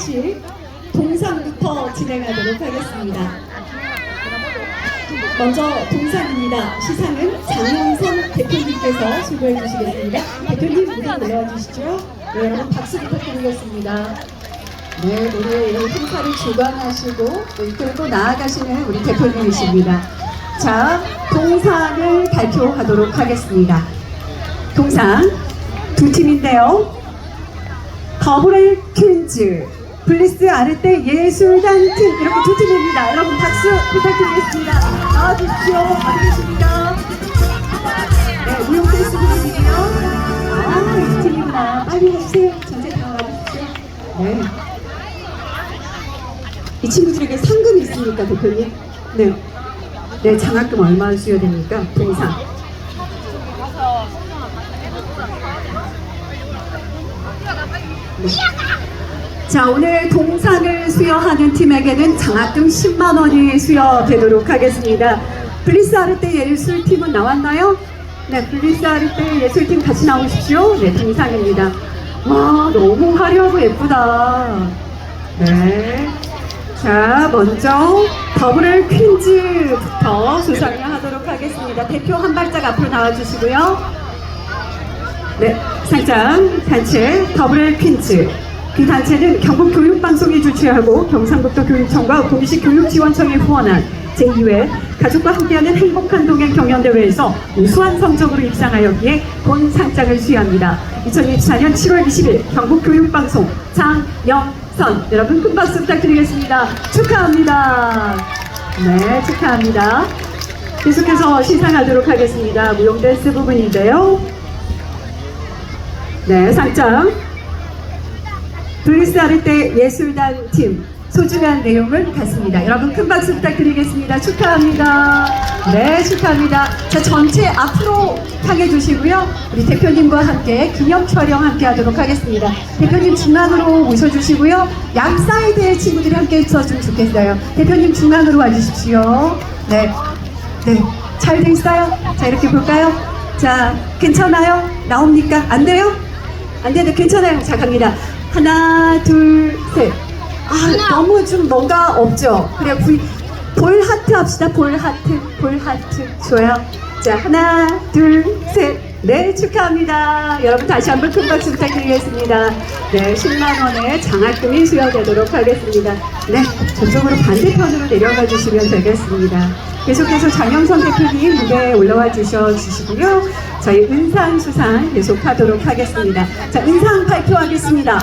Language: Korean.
하나씩 동상부터 진행하도록 하겠습니다. 먼저 동상입니다. 시상은 장영선 대표님께서 수고해 주시겠습니다. 대표님 무대 올라와 주시죠. 네, 여러분 박수 부탁드리겠습니다. 네, 오늘 이 행사를 주관하시고 이끌고 나아가시는 우리 대표님이십니다. 자, 동상을 발표하도록 하겠습니다. 동상 두 팀인데요. 더블의 퀸즈, 블리스 아르떼 예술단 팀 이렇게 두 팀입니다. 여러분 박수 부탁드리겠습니다. 나와주십시오. 어디 계십니까? 네, 무용 댄스 부분이에요. 아, 이 팀이구나. 빨리 해주세요. 전체 다 와주십시오. 네. 이 친구들에게 상금이 있습니까, 대표님? 네. 네, 장학금 얼마 수여됩니까? 동상. 자, 오늘 동상을 수여하는 팀에게는 장학금 10만 원이 수여되도록 하겠습니다. 블리스 아르떼 예술팀은 나왔나요? 네, 블리스 아르떼 예술팀 같이 나오십시오. 네, 동상입니다. 와, 너무 화려하고 예쁘다. 네. 자, 먼저 더블 퀸즈부터 수상을 하도록 하겠습니다. 대표 한 발짝 앞으로 나와주시고요. 네, 상장 단체 더블 퀸즈. 그 단체는 경북 교육방송이 주최하고 경상북도 교육청과 공식교육지원청이 후원한 제2회 가족과 함께하는 행복한 동행 경연대회에서 우수한 성적으로 입상하였기에 본 상장을 수여합니다. 2024년 7월 20일 경북 교육방송 장영선 여러분 큰 박수 부탁드리겠습니다. 축하합니다. 네, 축하합니다. 계속해서 시상하도록 하겠습니다. 무용 댄스 부분인데요. 네, 상장. 블리스 아르떼 예술단 팀 소중한 내용은 같습니다. 여러분 큰 박수 부탁드리겠습니다. 축하합니다. 네, 축하합니다. 자, 전체 앞으로 향해 주시고요. 우리 대표님과 함께 기념 촬영 함께 하도록 하겠습니다. 대표님 중앙으로 모셔주시고요. 양 사이드의 친구들이 함께 있었으면 좋겠어요. 대표님 중앙으로 와주십시오. 네. 네. 잘 돼 있어요? 자, 이렇게 볼까요? 자, 괜찮아요? 나옵니까? 안 돼요? 안 돼도 괜찮아요. 자, 갑니다. 하나, 둘, 셋. 아, 너무 좀 뭔가 없죠? 그래, 볼, 볼 하트 합시다. 볼 하트, 볼 하트. 좋아요. 자, 하나, 둘, 셋. 네, 축하합니다. 여러분 다시 한번 큰 박수 부탁드리겠습니다. 네, 10만원의 장학금이 수여되도록 하겠습니다. 네, 저쪽으로 반대편으로 내려가 주시면 되겠습니다. 계속해서 장영선 대표님 무대에 올라와 주셔 주시고요. 저희 은상 수상 계속하도록 하겠습니다. 자, 은상 발표하겠습니다.